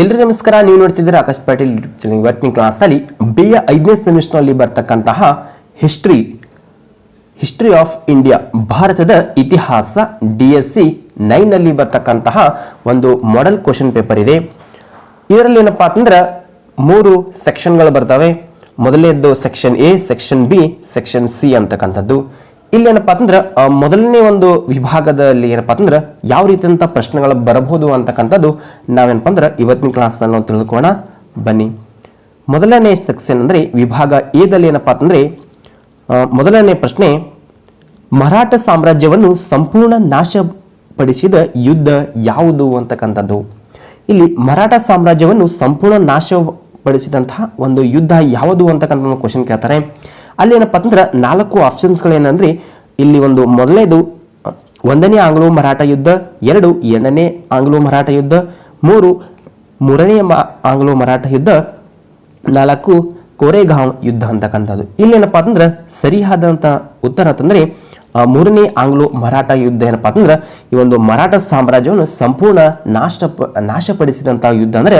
ಎಲ್ರಿಗೂ ನಮಸ್ಕಾರ. ನೀವು ನೋಡ್ತಿದ್ದೀರಾ ಆಕಾಶ್ ಪಾಟೀಲ್ ಯೂಟ್ಯೂಬ್ ಚಾನಲ್ ಇವತ್ತಿನ ಕ್ಲಾಸಲ್ಲಿ ಬಿ ಎ ಐದನೇ ಸೆಮಿಸ್ಟರ್ನಲ್ಲಿ ಬರ್ತಕ್ಕಂತಹ ಹಿಸ್ಟ್ರಿ ಹಿಸ್ಟ್ರಿ ಆಫ್ ಇಂಡಿಯಾ ಭಾರತದ ಇತಿಹಾಸ ಡಿ ಎಸ್ ಸಿ ನೈನಲ್ಲಿ ಬರ್ತಕ್ಕಂತಹ ಒಂದು ಮಾಡೆಲ್ ಕ್ವಶನ್ ಪೇಪರ್ ಇದೆ. ಇದರಲ್ಲಿ ಏನಪ್ಪಾ ಅಂತಂದ್ರೆ ಮೂರು ಸೆಕ್ಷನ್ಗಳು ಬರ್ತವೆ. ಮೊದಲನೇದ್ದು section A section B section C ಅಂತಕ್ಕಂಥದ್ದು. ಇಲ್ಲೇನಪ್ಪ ಅಂದ್ರೆ ಮೊದಲನೇ ಒಂದು ವಿಭಾಗದಲ್ಲಿ ಏನಪ್ಪ ಅಂದ್ರೆ ಯಾವ ರೀತಿಯಂಥ ಪ್ರಶ್ನೆಗಳು ಬರಬಹುದು ಅಂತಕ್ಕಂಥದ್ದು ನಾವೇನಪ್ಪ ಅಂದ್ರೆ ಇವತ್ತಿನ ಕ್ಲಾಸ್ನಲ್ಲಿ ನಾವು ಬನ್ನಿ. ಮೊದಲನೇ ಸೆಕ್ಷನ್ ಅಂದರೆ ವಿಭಾಗ ಎದಲ್ಲಿ ಏನಪ್ಪಾ ಅಂದ್ರೆ ಮೊದಲನೇ ಪ್ರಶ್ನೆ, ಮರಾಠ ಸಾಮ್ರಾಜ್ಯವನ್ನು ಸಂಪೂರ್ಣ ನಾಶಪಡಿಸಿದ ಯುದ್ಧ ಯಾವುದು ಅಂತಕ್ಕಂಥದ್ದು? ಇಲ್ಲಿ ಮರಾಠ ಸಾಮ್ರಾಜ್ಯವನ್ನು ಸಂಪೂರ್ಣ ನಾಶಪಡಿಸಿದಂತಹ ಒಂದು ಯುದ್ಧ ಯಾವುದು ಅಂತಕ್ಕಂಥ ಕ್ವಶನ್ ಕೇಳ್ತಾರೆ. ಅಲ್ಲಿ ಏನಪ್ಪ ಅಂದ್ರೆ ನಾಲ್ಕು ಆಪ್ಷನ್ಸ್ಗಳೇನಂದ್ರೆ ಇಲ್ಲಿ ಒಂದು ಮೊದಲನೇದು ಒಂದನೇ ಆಂಗ್ಲೋ ಮರಾಠ ಯುದ್ಧ, ಎರಡು ಎರಡನೇ ಆಂಗ್ಲೋ ಮರಾಠ ಯುದ್ಧ, ಮೂರು ಮೂರನೇ ಆಂಗ್ಲೋ ಮರಾಠ ಯುದ್ಧ, ನಾಲ್ಕು ಕೋರೆಗಾಂವ್ ಯುದ್ಧ ಅಂತಕ್ಕಂಥದ್ದು. ಇಲ್ಲೇನಪ್ಪ ಅಂತಂದ್ರೆ ಸರಿಯಾದಂಥ ಉತ್ತರ ಅಂತಂದ್ರೆ ಮೂರನೇ ಆಂಗ್ಲೋ ಮರಾಠ ಯುದ್ಧ ಏನಪ್ಪ ಅಂತಂದ್ರೆ, ಈ ಒಂದು ಮರಾಠ ಸಾಮ್ರಾಜ್ಯವನ್ನು ಸಂಪೂರ್ಣ ನಾಶ ನಾಶಪಡಿಸಿದಂಥ ಯುದ್ಧ ಅಂದ್ರೆ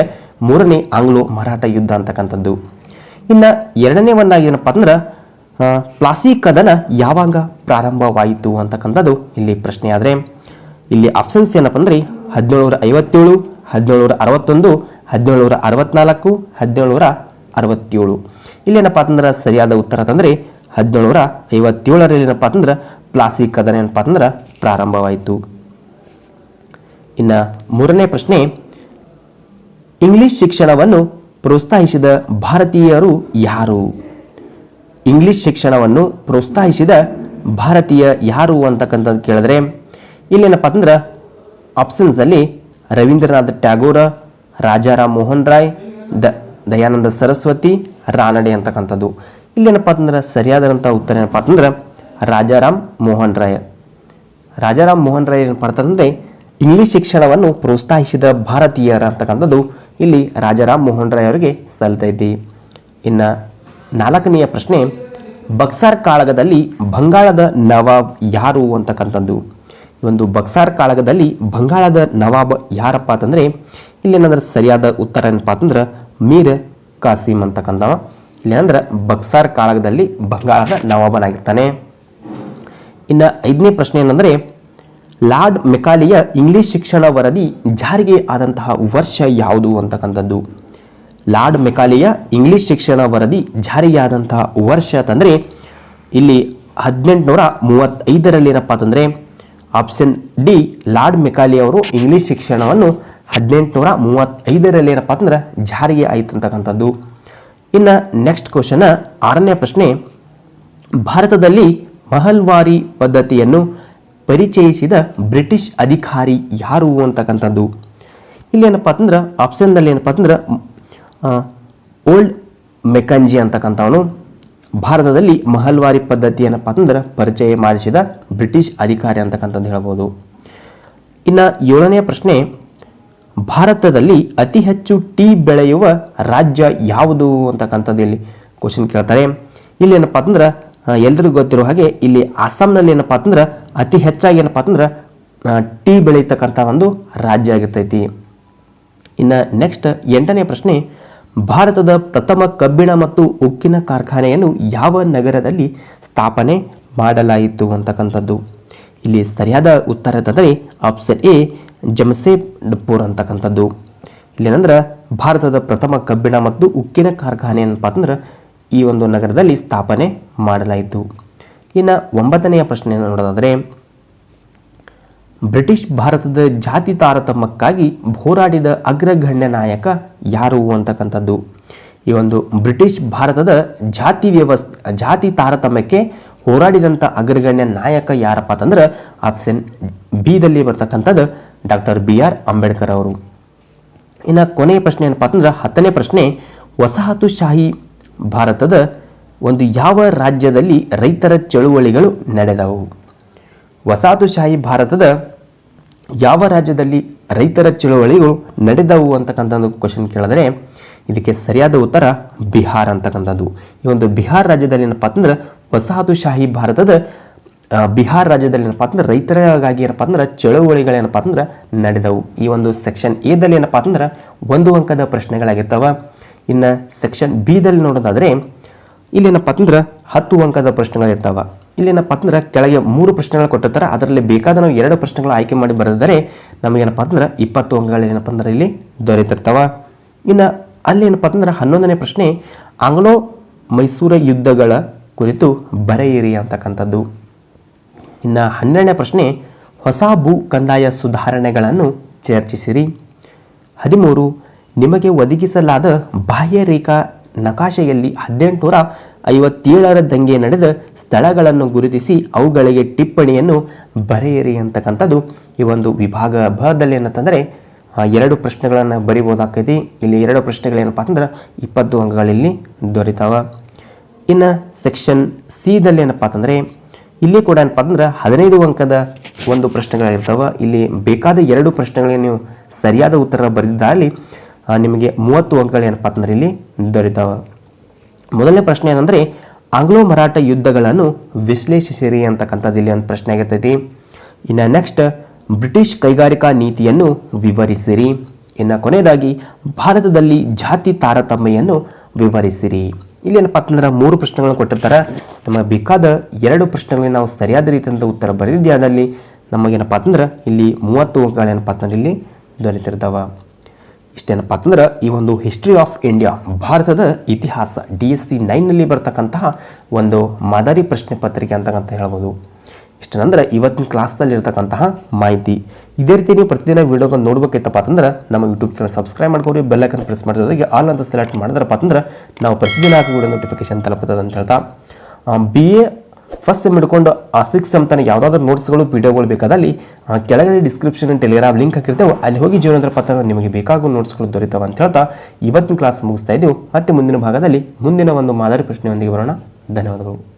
ಮೂರನೇ ಆಂಗ್ಲೋ ಮರಾಠ ಯುದ್ಧ ಅಂತಕ್ಕಂಥದ್ದು. ಇನ್ನ ಎರಡನೇ ಒಂದಾಗಿ ಏನಪ್ಪಾ ಅಂದ್ರೆ ಪ್ಲಾಸಿ ಕದನ ಯಾವಾಗ ಪ್ರಾರಂಭವಾಯಿತು ಅಂತಕ್ಕಂಥದ್ದು ಇಲ್ಲಿ ಪ್ರಶ್ನೆ ಆದರೆ, ಇಲ್ಲಿ ಆಪ್ಷನ್ಸ್ ಏನಪ್ಪ ಅಂದ್ರೆ ಹದಿನೇಳುನೂರ ಐವತ್ತೇಳು ಹದಿನೇಳುನೂರ ಅರವತ್ತೊಂದು ಹದಿನೇಳುನೂರ ಅರವತ್ನಾಲ್ಕು ಹದಿನೇಳುನೂರ ಅರವತ್ತೇಳು ಇಲ್ಲೇನಪ್ಪ ಅಂತಂದ್ರೆ ಸರಿಯಾದ ಉತ್ತರ ಅಂತಂದ್ರೆ ಹದಿನೇಳುನೂರ ಐವತ್ತೇಳರಲ್ಲಿ ಏನಪ್ಪ ಅಂತಂದ್ರೆ ಪ್ಲಾಸಿ ಕದನ ಏನಪ್ಪ ಅಂತಂದ್ರೆ ಪ್ರಾರಂಭವಾಯಿತು. ಇನ್ನು ಮೂರನೇ ಪ್ರಶ್ನೆ, ಇಂಗ್ಲಿಷ್ ಶಿಕ್ಷಣವನ್ನು ಪ್ರೋತ್ಸಾಹಿಸಿದ ಭಾರತೀಯರು ಯಾರು? ಇಂಗ್ಲಿಷ್ ಶಿಕ್ಷಣವನ್ನು ಪ್ರೋತ್ಸಾಹಿಸಿದ ಭಾರತೀಯ ಯಾರು ಅಂತಕ್ಕಂಥದ್ದು ಕೇಳಿದ್ರೆ ಇಲ್ಲೇನಪ್ಪ ಆಪ್ಷನ್ಸ್ ಆಪ್ಷನ್ಸಲ್ಲಿ ರವೀಂದ್ರನಾಥ್ ಟ್ಯಾಗೋರ, ರಾಜಾರಾಮ್ ಮೋಹನ್ ರಾಯ್, ದ ದಯಾನಂದ ಸರಸ್ವತಿ, ರಾನಡೆ ಅಂತಕ್ಕಂಥದ್ದು. ಇಲ್ಲೇನಪ್ಪ ಅಂದ್ರೆ ಸರಿಯಾದಂಥ ಉತ್ತರ ಏನಪ್ಪ ಅಂತಂದ್ರೆ, ರಾಜಾರಾಮ್ ಮೋಹನ್ ರಾಯ್. ರಾಜಾರಾಮ್ ಮೋಹನ್ ರಾಯ್ ಏನು ಮಾಡ್ತಾರಂದ್ರೆ ಇಂಗ್ಲಿಷ್ ಶಿಕ್ಷಣವನ್ನು ಪ್ರೋತ್ಸಾಹಿಸಿದ ಭಾರತೀಯರ ಅಂತಕ್ಕಂಥದ್ದು ಇಲ್ಲಿ ರಾಜಾರಾಮ್ ಮೋಹನ್ ರಾಯ್ ಅವರಿಗೆ ಸಲ್ತೈತಿ. ಇನ್ನು ನಾಲ್ಕನೆಯ ಪ್ರಶ್ನೆ, ಬಕ್ಸಾರ್ ಕಾಳಗದಲ್ಲಿ ಬಂಗಾಳದ ನವಾಬ್ ಯಾರು ಅಂತಕ್ಕಂಥದ್ದು? ಈ ಒಂದು ಬಕ್ಸಾರ್ ಕಾಳಗದಲ್ಲಿ ಬಂಗಾಳದ ನವಾಬ್ ಯಾರಪ್ಪ ಅಂತಂದರೆ, ಇಲ್ಲೇನಂದ್ರೆ ಸರಿಯಾದ ಉತ್ತರ ಏನಪ್ಪ ಅಂತಂದ್ರೆ, ಮೀರ್ ಕಾಸಿಮ್ ಅಂತಕ್ಕಂಥವ. ಇಲ್ಲೇನಂದ್ರೆ ಬಕ್ಸಾರ್ ಕಾಳಗದಲ್ಲಿ ಬಂಗಾಳದ ನವಾಬನಾಗಿರ್ತಾನೆ. ಇನ್ನು ಐದನೇ ಪ್ರಶ್ನೆ ಏನಂದರೆ, ಲಾರ್ಡ್ ಮೆಕಾಲಿಯ ಇಂಗ್ಲಿಷ್ ಶಿಕ್ಷಣ ವರದಿ ಜಾರಿಗೆ ಆದಂತಹ ವರ್ಷ ಯಾವುದು ಅಂತಕ್ಕಂಥದ್ದು? ಲಾರ್ಡ್ ಮೆಕಾಲಿಯ ಇಂಗ್ಲಿಷ್ ಶಿಕ್ಷಣ ವರದಿ ಜಾರಿಯಾದಂತಹ ವರ್ಷ ಅಂತಂದರೆ ಇಲ್ಲಿ ಹದಿನೆಂಟುನೂರ ಮೂವತ್ತೈದರಲ್ಲಿ ಏನಪ್ಪ ಅಂತಂದರೆ ಆಪ್ಷನ್ ಡಿ ಲಾರ್ಡ್ ಮೆಕಾಲಿ ಅವರು ಇಂಗ್ಲಿಷ್ ಶಿಕ್ಷಣವನ್ನು ಹದಿನೆಂಟುನೂರ ಮೂವತ್ತೈದರಲ್ಲಿ ಏನಪ್ಪ ಅಂದ್ರೆ ಜಾರಿಗೆ ಆಯ್ತು ಅಂತಕ್ಕಂಥದ್ದು. ಇನ್ನು ನೆಕ್ಸ್ಟ್ ಕ್ವಶನ್ ಆರನೇ ಪ್ರಶ್ನೆ, ಭಾರತದಲ್ಲಿ ಮಹಲ್ವಾರಿ ಪದ್ಧತಿಯನ್ನು ಪರಿಚಯಿಸಿದ ಬ್ರಿಟಿಷ್ ಅಧಿಕಾರಿ ಯಾರು ಅಂತಕ್ಕಂಥದ್ದು. ಇಲ್ಲೇನಪ್ಪ ಅಂದ್ರೆ ಆಪ್ಷನ್ನಲ್ಲಿ ಏನಪ್ಪ ಅಂತಂದ್ರೆ ಓಲ್ಡ್ ಮೆಕಂಜಿ ಅಂತಕ್ಕಂಥವನು ಭಾರತದಲ್ಲಿ ಮಹಲ್ವಾರಿ ಪದ್ಧತಿ ಏನಪ್ಪ ಅಂತಂದ್ರೆ ಪರಿಚಯ ಮಾಡಿಸಿದ ಬ್ರಿಟಿಷ್ ಅಧಿಕಾರಿ ಅಂತಕ್ಕಂಥದ್ದು ಹೇಳ್ಬೋದು. ಇನ್ನು ಏಳನೆಯ ಪ್ರಶ್ನೆ, ಭಾರತದಲ್ಲಿ ಅತಿ ಹೆಚ್ಚು ಟೀ ಬೆಳೆಯುವ ರಾಜ್ಯ ಯಾವುದು ಅಂತಕ್ಕಂಥದ್ದು ಇಲ್ಲಿ ಕ್ವಶನ್ ಕೇಳ್ತಾರೆ. ಇಲ್ಲಿ ಏನಪ್ಪ ಅಂತಂದ್ರೆ ಎಲ್ಲರಿಗೂ ಗೊತ್ತಿರೋ ಹಾಗೆ ಇಲ್ಲಿ ಅಸ್ಸಾಂನಲ್ಲಿ ಏನಪ್ಪ ಅಂತಂದ್ರೆ ಅತಿ ಹೆಚ್ಚಾಗಿ ಏನಪ್ಪ ಅಂತಂದ್ರೆ ಟೀ ಬೆಳೀತಕ್ಕಂಥ ಒಂದು ರಾಜ್ಯ ಆಗಿರ್ತೈತಿ. ಇನ್ನು ನೆಕ್ಸ್ಟ್ ಎಂಟನೇ ಪ್ರಶ್ನೆ ಭಾರತದ ಪ್ರಥಮ ಕಬ್ಬಿಣ ಮತ್ತು ಉಕ್ಕಿನ ಕಾರ್ಖಾನೆಯನ್ನು ಯಾವ ನಗರದಲ್ಲಿ ಸ್ಥಾಪನೆ ಮಾಡಲಾಯಿತು ಅಂತಕ್ಕಂಥದ್ದು? ಇಲ್ಲಿ ಸರಿಯಾದ ಉತ್ತರದಂದರೆ ಆಪ್ಷನ್ ಎ ಜಮ್ಸೇಡ್ಪುರ್ ಅಂತಕ್ಕಂಥದ್ದು. ಇಲ್ಲೇನಂದ್ರೆ ಭಾರತದ ಪ್ರಥಮ ಕಬ್ಬಿಣ ಮತ್ತು ಉಕ್ಕಿನ ಕಾರ್ಖಾನೆ ಏನಪ್ಪ ಅಂದ್ರೆ ಈ ಒಂದು ನಗರದಲ್ಲಿ ಸ್ಥಾಪನೆ ಮಾಡಲಾಯಿತು. ಇನ್ನು ಒಂಬತ್ತನೆಯ ಪ್ರಶ್ನೆ ನೋಡೋದಾದರೆ ಬ್ರಿಟಿಷ್ ಭಾರತದ ಜಾತಿ ತಾರತಮ್ಯಕ್ಕಾಗಿ ಹೋರಾಡಿದ ಅಗ್ರಗಣ್ಯ ನಾಯಕ ಯಾರು ಅಂತಕ್ಕಂಥದ್ದು? ಈ ಒಂದು ಬ್ರಿಟಿಷ್ ಭಾರತದ ಜಾತಿ ವ್ಯವಸ್, ಜಾತಿ ತಾರತಮ್ಯಕ್ಕೆ ಹೋರಾಡಿದಂಥ ಅಗ್ರಗಣ್ಯ ನಾಯಕ ಯಾರಪ್ಪ ಅಂತಂದ್ರೆ ಆಪ್ಷನ್ ಬಿದಲ್ಲಿ ಬರ್ತಕ್ಕಂಥದ್ದು ಡಾಕ್ಟರ್ ಬಿ ಆರ್ ಅಂಬೇಡ್ಕರ್ ಅವರು. ಇನ್ನು ಕೊನೆಯ ಪ್ರಶ್ನೆ ಏನಪ್ಪ ಅಂತಂದ್ರೆ ಹತ್ತನೇ ಪ್ರಶ್ನೆ, ವಸಾಹತುಶಾಹಿ ಭಾರತದ ಒಂದು ಯಾವ ರಾಜ್ಯದಲ್ಲಿ ರೈತರ ಚಳುವಳಿಗಳು ನಡೆದವು? ವಸಾಹತುಶಾಹಿ ಭಾರತದ ಯಾವ ರಾಜ್ಯದಲ್ಲಿ ರೈತರ ಚಳುವಳಿಗಳು ನಡೆದವು ಅಂತಕ್ಕಂಥದ್ದು ಕ್ವಶನ್ ಕೇಳಿದ್ರೆ, ಇದಕ್ಕೆ ಸರಿಯಾದ ಉತ್ತರ ಬಿಹಾರ ಅಂತಕ್ಕಂಥದ್ದು. ಈ ಒಂದು ಬಿಹಾರ್ ರಾಜ್ಯದಲ್ಲಿ ಏನಪ್ಪ ಅಂತಂದ್ರೆ, ವಸಾಹತುಶಾಹಿ ಭಾರತದ ಬಿಹಾರ್ ರಾಜ್ಯದಲ್ಲಿ ಏನಪ್ಪ ಅಂದ್ರೆ ರೈತರಿಗಾಗಿ ಏನಪ್ಪ ಅಂದ್ರೆ ಚಳುವಳಿಗಳೇನಪ್ಪ ಅಂದ್ರೆ ನಡೆದವು. ಈ ಒಂದು ಸೆಕ್ಷನ್ ಎದಲ್ಲಿ ಏನಪ್ಪ ಅಂದ್ರೆ ಒಂದು ಅಂಕದ ಪ್ರಶ್ನೆಗಳಾಗಿರ್ತಾವ. ಇನ್ನು ಸೆಕ್ಷನ್ ಬಿದಲ್ಲಿ ನೋಡೋದಾದರೆ ಇಲ್ಲೇನಪ್ಪ ಅಂದ್ರೆ ಹತ್ತು ಅಂಕದ ಪ್ರಶ್ನೆಗಳಿರ್ತಾವ. ಇಲ್ಲೇನಪ್ಪ ಅಂದ್ರೆ ಕೆಳಗೆ ಮೂರು ಪ್ರಶ್ನೆಗಳು ಕೊಟ್ಟಿರ್ತಾರೆ. ಅದರಲ್ಲಿ ಬೇಕಾದ ನಾವು ಎರಡು ಪ್ರಶ್ನೆಗಳು ಆಯ್ಕೆ ಮಾಡಿ ಬರೆದರೆ ನಮಗೇನಪ್ಪ ಅಂದ್ರೆ ಇಪ್ಪತ್ತು ಅಂಕಗಳು ಏನಪ್ಪ ಅಂದ್ರೆ ಇಲ್ಲಿ ದೊರೆತಿರ್ತಾವ. ಇನ್ನು ಅಲ್ಲೇನಪ್ಪ ಅಂದ್ರೆ ಹನ್ನೊಂದನೇ ಪ್ರಶ್ನೆ, ಆಂಗ್ಲೋ ಮೈಸೂರ ಯುದ್ಧಗಳ ಕುರಿತು ಬರೆಯಿರಿ ಅಂತಕ್ಕಂಥದ್ದು. ಇನ್ನು ಹನ್ನೆರಡನೇ ಪ್ರಶ್ನೆ, ಹೊಸ ಭೂ ಕಂದಾಯ ಸುಧಾರಣೆಗಳನ್ನು ಚರ್ಚಿಸಿರಿ. ಹದಿಮೂರು, ನಿಮಗೆ ಒದಗಿಸಲಾದ ಬಾಹ್ಯರೇಖಾ ನಕಾಶೆಯಲ್ಲಿ ಹದಿನೆಂಟುನೂರ ಐವತ್ತೇಳರ ದಂಗೆ ನಡೆದ ಸ್ಥಳಗಳನ್ನು ಗುರುತಿಸಿ ಅವುಗಳಿಗೆ ಟಿಪ್ಪಣಿಯನ್ನು ಬರೆಯಿರಿ ಅಂತಕ್ಕಂಥದ್ದು ಈ ಒಂದು ವಿಭಾಗ ಭಾಗದಲ್ಲಿ ಏನಂತಂದರೆ ಎರಡು ಪ್ರಶ್ನೆಗಳನ್ನು ಬರಿಬೋದಾಕೈತಿ. ಇಲ್ಲಿ ಎರಡು ಪ್ರಶ್ನೆಗಳೇನಪ್ಪ ಅಂದ್ರೆ ಇಪ್ಪತ್ತು ಅಂಕಗಳಲ್ಲಿ ದೊರೆತಾವ. ಇನ್ನು ಸೆಕ್ಷನ್ ಸಿದಲ್ಲಿ ಏನಪ್ಪ ಅಂತಂದರೆ, ಇಲ್ಲಿ ಕೂಡ ಏನಪ್ಪ ಅಂದ್ರೆ ಹದಿನೈದು ಅಂಕದ ಒಂದು ಪ್ರಶ್ನೆಗಳಿರ್ತಾವ ಇಲ್ಲಿ ಬೇಕಾದ ಎರಡು ಪ್ರಶ್ನೆಗಳಿಗೆ ನೀವು ಸರಿಯಾದ ಉತ್ತರ ಬರೆದಿದ್ದಲ್ಲಿ ನಿಮಗೆ ಮೂವತ್ತು ಅಂಕಗಳು ಏನಪ್ಪ ಅಂದ್ರೆ ಇಲ್ಲಿ ದೊರೆತಾವ. ಮೊದಲನೇ ಪ್ರಶ್ನೆ ಏನಂದರೆ, ಆಂಗ್ಲೋ ಮರಾಠ ಯುದ್ಧಗಳನ್ನು ವಿಶ್ಲೇಷಿಸಿರಿ ಅಂತಕ್ಕಂಥದ್ದು ಇಲ್ಲಿ ಒಂದು ಪ್ರಶ್ನೆ ಆಗಿರ್ತೈತಿ. ಇನ್ನು ನೆಕ್ಸ್ಟ್ ಬ್ರಿಟಿಷ್ ಕೈಗಾರಿಕಾ ನೀತಿಯನ್ನು ವಿವರಿಸಿರಿ. ಇನ್ನು ಕೊನೆಯದಾಗಿ, ಭಾರತದಲ್ಲಿ ಜಾತಿ ತಾರತಮ್ಯವನ್ನು ವಿವರಿಸಿರಿ. ಇಲ್ಲಿ ಏನಪ್ಪ ಅಂತಂದ್ರೆ ಮೂರು ಪ್ರಶ್ನೆಗಳನ್ನು ಕೊಟ್ಟಿರ್ತಾರೆ. ನಮಗೆ ಬೇಕಾದ ಎರಡು ಪ್ರಶ್ನೆಗಳಿಗೆ ನಾವು ಸರಿಯಾದ ರೀತಿಯಿಂದ ಉತ್ತರ ಬರೆದಿದ್ದೆ ಅದರಲ್ಲಿ ನಮಗೇನಪ್ಪ ಅಂತಂದ್ರೆ, ಇಲ್ಲಿ ಮೂವತ್ತು ಅಂಕಗಳೇನಪ್ಪ ಅಂತಂದ್ರೆ ಇಲ್ಲಿ ದೊರೆತಿರ್ತಾವ. ಇಷ್ಟೇನಪ್ಪ ಅಂತಂದ್ರೆ ಈ ಒಂದು ಹಿಸ್ಟ್ರಿ ಆಫ್ ಇಂಡಿಯಾ ಭಾರತದ ಇತಿಹಾಸ ಡಿ ಎಸ್ ಸಿ ನೈನ್ನಲ್ಲಿ ಬರ್ತಕ್ಕಂತಹ ಒಂದು ಮಾದರಿ ಪ್ರಶ್ನೆ ಪತ್ರಿಕೆ ಅಂತಕ್ಕಂತ ಹೇಳ್ಬೋದು. ಇಷ್ಟೇನಂದ್ರೆ ಇವತ್ತಿನ ಕ್ಲಾಸ್ದಲ್ಲಿ ಇರ್ತಕ್ಕಂತಹ ಮಾಹಿತಿ. ಇದೇ ರೀತಿ ನೀವು ಪ್ರತಿದಿನ ವೀಡಿಯೋಗಳನ್ನು ನೋಡ್ಬೇಕಿತ್ತಪ್ಪ ಅಂತಂದ್ರೆ ನಮ್ಮ ಯೂಟ್ಯೂಬ್ ಚಾನಲ್ ಸಬ್ಸ್ಕ್ರೈಬ್ ಮಾಡ್ಕೊರಿ ಬೆಲ್ಲೈಕನ್ ಪ್ರೆಸ್ ಮಾಡಿದ್ರೆ ಆಲ್ ಅಂತ ಸೆಲೆಕ್ಟ್ ಮಾಡಿದ್ರಪ್ಪ ಅಂದ್ರೆ ನಾವು ಪ್ರತಿದಿನ ಹಾಕಿ ವಿಡಿಯೋ ನೋಟಿಫಿಕೇಶನ್ ತಲುಪುತ್ತದೆ ಅಂತ ಹೇಳ್ತಾ. ಬಿ ಎ ಫಸ್ಟ್ ಸೆಮ್ ಹಿಡ್ಕೊಂಡು ಆ ಸಿಕ್ಸ್ ಯಾವುದಾದ್ರು ನೋಟ್ಸ್ಗಳು ಯಾವುದಾದ್ರೂ ನೋಟ್ಸ್ಗಳು ವಿಡಿಯೋಗಳು ಬೇಕಾದಲ್ಲಿ ಕೆಳಗಡೆ ಡಿಸ್ಕ್ರಿಪ್ಷನ್ ಟೆಲಿಗ್ರಾಮ್ ಲಿಂಕ್ ಹಾಕಿರ್ತೇವೆ. ಅಲ್ಲಿ ಹೋಗಿ ಜೀವನದ ಪತ್ರ ನಿಮಗೆ ಬೇಕಾಗುವ ನೋಟ್ಸ್ಗಳು ದೊರೀತಾವೆ ಅಂತ ಹೇಳ್ತಾ, ಇವತ್ತಿನ ಕ್ಲಾಸ್ ಮುಗಿಸ್ತಾ ಇದ್ದೀವಿ. ಮತ್ತೆ ಮುಂದಿನ ಭಾಗದಲ್ಲಿ ಮುಂದಿನ ಒಂದು ಮಾದರಿ ಪ್ರಶ್ನೆಯೊಂದಿಗೆ ಬರೋಣ. ಧನ್ಯವಾದಗಳು.